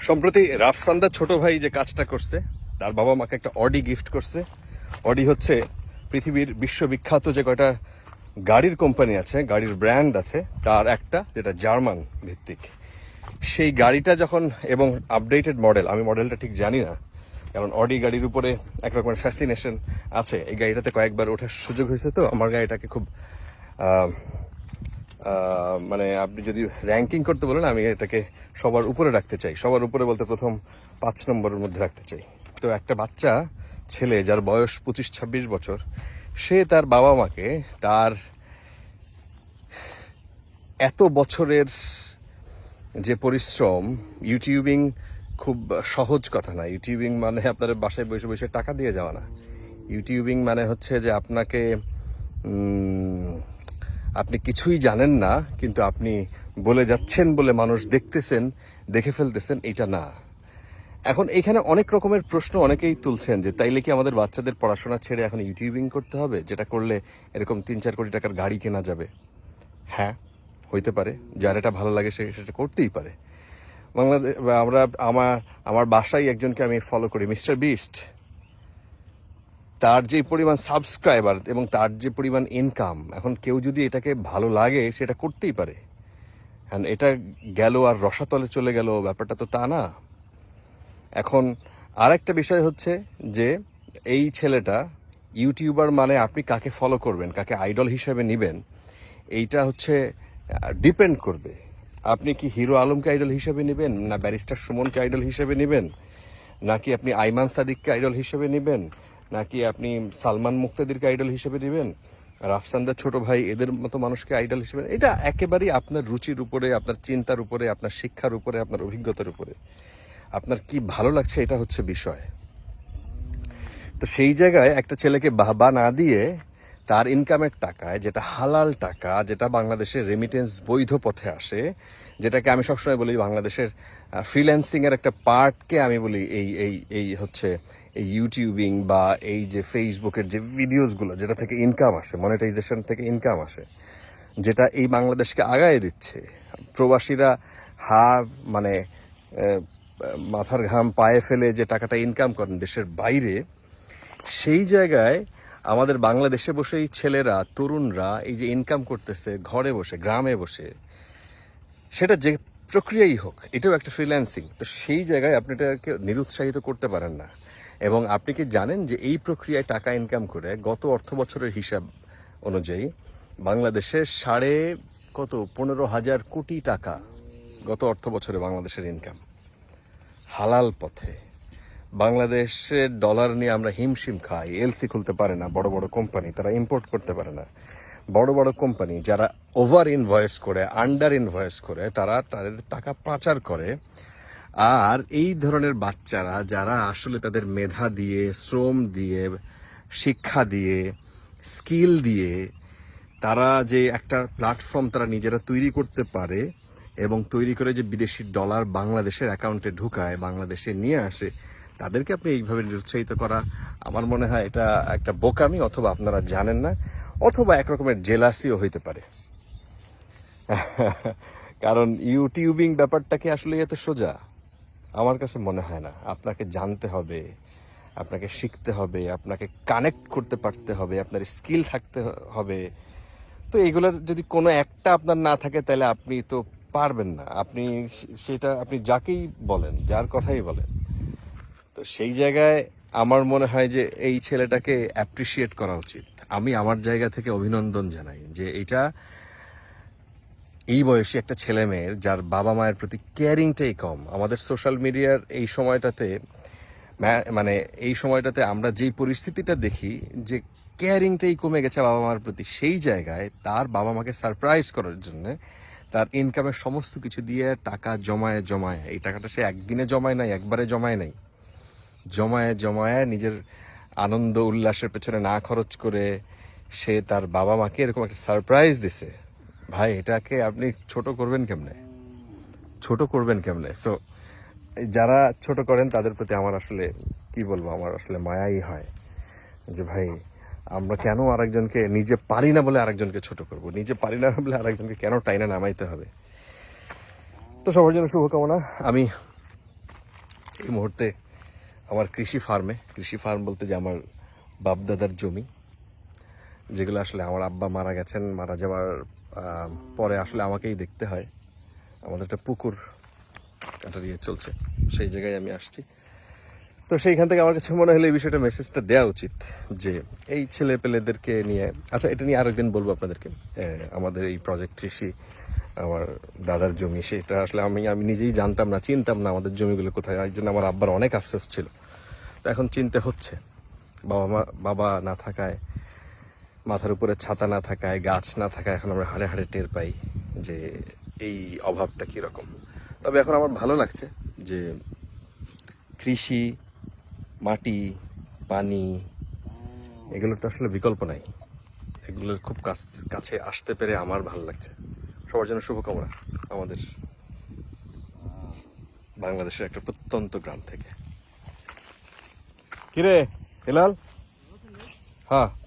সম্প্রতি রাফসান্দার ছোট ভাই যে কাজটা করছে, তার বাবা মাকে একটা অডি গিফট করছে। অডি হচ্ছে পৃথিবীর বিশ্ববিখ্যাত যে কয়টা গাড়ির কোম্পানি আছে, গাড়ির ব্র্যান্ড আছে, তার একটা, যেটা জার্মান ভিত্তিক। সেই গাড়িটা যখন এবং আপডেটেড মডেল আমি মডেলটা ঠিক জানি না, কারণ অডি গাড়ির উপরে এক রকমের ফ্যাসিনেশন আছে। এই গাড়িটাতে কয়েকবার ওঠার সুযোগ হয়েছে তো, আমার গাড়িটাকে খুব মানে আপনি যদি র্যাঙ্কিং করতে বলেন, আমি এটাকে সবার উপরে রাখতে চাই। সবার উপরে বলতে প্রথম পাঁচ নম্বরের মধ্যে রাখতে চাই। তো একটা বাচ্চা, ছেলে, যার বয়স পঁচিশ, ছাব্বিশ বছর, সে তার বাবা মাকে তার এত বছরের যে পরিশ্রম ইউটিউবিং খুব সহজ কথা না। ইউটিউবিং মানে আপনার বাসায় বসে বসে টাকা দিয়ে যাওয়া না। ইউটিউবিং মানে হচ্ছে যে আপনাকে আপনি কিছুই জানেন না, কিন্তু আপনি বলে যাচ্ছেন বলে মানুষ দেখতেছেন, দেখে ফেলতেছেন, এটা না। এখন এখানে অনেক রকমের প্রশ্ন অনেকেই তুলছেন যে, তাইলে কি আমাদের বাচ্চাদের পড়াশোনা ছেড়ে এখন ইউটিউবিং করতে হবে, যেটা করলে এরকম তিন চার কোটি টাকার গাড়ি কেনা যাবে? হ্যাঁ হইতে পারে। যার এটা ভালো লাগে সে সেটা করতেই পারে। বাংলাদেশ আমরা আমার আমার বাসায় একজনকে আমি ফলো করি, মিস্টার বিস্ট। তার যে পরিমাণ সাবস্ক্রাইবার এবং তার যে পরিমাণ ইনকাম এখন কেউ যদি এটাকে ভালো লাগে, সেটা করতেই পারে। হ্যাঁ এটা গেল আর রসাতলে চলে গেল, ব্যাপারটা তো তা না। এখন আর একটা বিষয় হচ্ছে যে, এই ছেলেটা ইউটিউবার মানে আপনি কাকে ফলো করবেন, কাকে আইডল হিসেবে নেবেন, এইটা হচ্ছে ডিপেন্ড করবে। আপনি কি হিরো আলমকে আইডল হিসেবে নেবেন, না ব্যারিস্টার সুমনকে আইডল হিসেবে নেবেন, নাকি আপনি আইমান সাদিককে আইডল হিসেবে নেবেন নাকি আপনি সালমান মুক্তাদিরকে আইডল হিসেবে নেবেন? রাফসান্দার ছোট ভাই এদের মতো মানুষকে আইডল হিসেবে এটা একেবারেই আপনার রুচির উপরে, আপনার চিন্তার উপরে, আপনার শিক্ষার উপরে, আপনার অভিজ্ঞতার উপরে। আপনার কি ভালো লাগছে এটা হচ্ছে বিষয়। তো সেই জায়গায় একটা ছেলেকে বাহবা না দিয়ে তার ইনকামের টাকায়, যেটা হালাল টাকা, যেটা বাংলাদেশের রেমিটেন্স বৈধ পথে আসে, যেটাকে আমি সবসময় বলি বাংলাদেশের ফ্রিল্যান্সিং এর একটা পার্টকে আমি বলি এই এই এই হচ্ছে এই ইউটিউবিং বা এই যে ফেসবুকের যে ভিডিওসগুলো যেটা থেকে ইনকাম আসে মনিটাইজেশন থেকে ইনকাম আসে, যেটা এই বাংলাদেশকে আগায় দিচ্ছে, প্রবাসীরা হা মানে মাথার ঘাম পায়ে ফেলে যে টাকাটা ইনকাম করেন দেশের বাইরে, সেই জায়গায় আমাদের বাংলাদেশে বসে এই ছেলেরা, তরুণরা এই যে ইনকাম করতেছে, ঘরে বসে, গ্রামে বসে, সেটা যে প্রক্রিয়াই হোক, এটাও একটা ফ্রিল্যান্সিং তো সেই জায়গায় আপনি এটাকে নিরুৎসাহিত করতে পারেন না। এবং আপনি কি জানেন যে এই প্রক্রিয়ায় টাকা ইনকাম করে গত অর্থ বছরের হিসাব অনুযায়ী বাংলাদেশের সাড়ে কত? পনেরো হাজার কোটি টাকা গত অর্থ বছরে বাংলাদেশের ইনকাম হালাল পথে। বাংলাদেশের ডলার নিয়ে আমরা হিমশিম খাই। এলসি খুলতে পারে না, বড় বড় কোম্পানি তারা ইম্পোর্ট করতে পারে না। বড় বড় কোম্পানি যারা ওভার ইনভয়েস করে আন্ডার ইনভয়েস করে, তারা তাদের টাকা পাচার করে। আর এই ধরনের বাচ্চারা যারা আসলে তাদের মেধা দিয়ে, শ্রম দিয়ে, শিক্ষা দিয়ে, স্কিল দিয়ে, তারা যে একটা প্ল্যাটফর্ম তারা নিজেরা তৈরি করতে পারে এবং তৈরি করে যে বিদেশি ডলার বাংলাদেশের অ্যাকাউন্টে ঢুকায়, বাংলাদেশে নিয়ে আসে, তাদেরকে আপনি এইভাবে নিরুৎসাহিত করা আমার মনে হয় এটা একটা বোকামি অথবা আপনারা জানেন না, অথবা একরকমের জেলাসিও হইতে পারে। কারণ ইউটিউবিং ব্যাপারটাকে আসলে এত সোজা? আমার কাছে মনে হয় না। আপনাকে জানতে হবে, আপনাকে শিখতে হবে, আপনাকে কানেক্ট করতে পারতে হবে, আপনার স্কিল থাকতে হবে। তো এগুলোর যদি কোনো একটা আপনার না থাকে, তাহলে আপনি তো পারবেন না। আপনি সেটা আপনি যাকেই বলেন, যার কথাই বলেন। তো সেই জায়গায় আমার মনে হয় যে এই ছেলেটাকে অ্যাপ্রিসিয়েট করা উচিত। আমি আমার জায়গা থেকে অভিনন্দন জানাই যে এটা এই বয়সী একটা ছেলে মেয়ের, যার বাবা মায়ের প্রতি কেয়ারিংটাই কম। আমাদের সোশ্যাল মিডিয়ার এই সময়টাতে মানে এই সময়টাতে আমরা যেই পরিস্থিতিটা দেখি, যে কেয়ারিংটাই কমে গেছে বাবা মার প্রতি, সেই জায়গায় তার বাবা মাকে সারপ্রাইজ করার জন্য তার ইনকামের সমস্ত কিছু দিয়ে টাকা জমায় জমায়, এই টাকাটা সে একদিনে জমায় নাই, একবারে জমায় নাই, জমায় জমায় নিজের আনন্দ উল্লাসের পেছনে না খরচ করে সে তার বাবা মাকে এরকম একটা সারপ্রাইজ দিছে। ভাই, এটাকে আপনি ছোট করবেন কেমনে? ছোট করবেন কেমনে? সো যারা ছোট করেন, তাদের প্রতি আমার আসলে, কি বলব, আমার আসলে মায়াই হয়। যে ভাই, আমরা কেন আরেকজনকে নিজে পারি না বলে আরেকজনকে ছোট করব? নিজে পারি না বলে আরেকজনকে কেন টাইনা নামাইতে হবে? তো সবার জন্য শুভকামনা। আমি এই মুহূর্তে আমার কৃষি ফার্মে, কৃষি ফার্ম বলতে যে আমার বাপদাদার জমি, যেগুলো আসলে আমার আব্বা মারা গেছেন, মারা যাওয়ার পরে আসলে আমাকেই দেখতে হয়। আমাদের একটা পুকুর একটা দিয়ে চলছে, সেই জায়গায় আমি আসছি। তো সেইখান থেকে আমার কাছে মনে হলো এই বিষয়টা মেসেজটা দেওয়া উচিত যে এই ছেলে পেলেদেরকে নিয়ে আচ্ছা এটা নিয়ে আরেকদিন বলব আপনাদেরকে। আমাদের এই প্রজেক্ট কৃষি আমার দাদার জমি, সেটা আসলে আমি আমি নিজেই জানতাম না, চিনতাম না আমাদের জমিগুলো কোথায়। এই জন্য আমার আব্বার অনেক আফসোস ছিল। তো এখন চিনতে হচ্ছে। বাবা মা, বাবা না থাকায় মাথার উপরে ছাতা না থাকায় গাছ না থাকায় এখন আমরা হাড়ে হাড়ে টের পাই যে এই অভাবটা কীরকম। তবে এখন আমার ভালো লাগছে যে কৃষি মাটি পানি এগুলোর তো আসলে বিকল্প নাই। এগুলোর খুব কাছ- কাছে আসতে পেরে আমার ভালো লাগছে। সবার জন্য শুভকামনা আমাদের বাংলাদেশের একটা প্রত্যন্ত গ্রাম থেকে। কিরে? হেলাল? হ্যাঁ।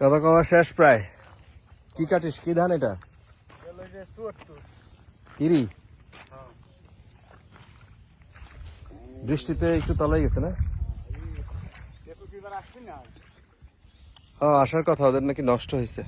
কথা কওয়া শেষ প্রায়। কি কাটিস? কি ধান এটা? কিরি? বৃষ্টিতে একটু তলাই গেছে না? হ্যাঁ আসার কথা ওদের নাকি নষ্ট হয়েছে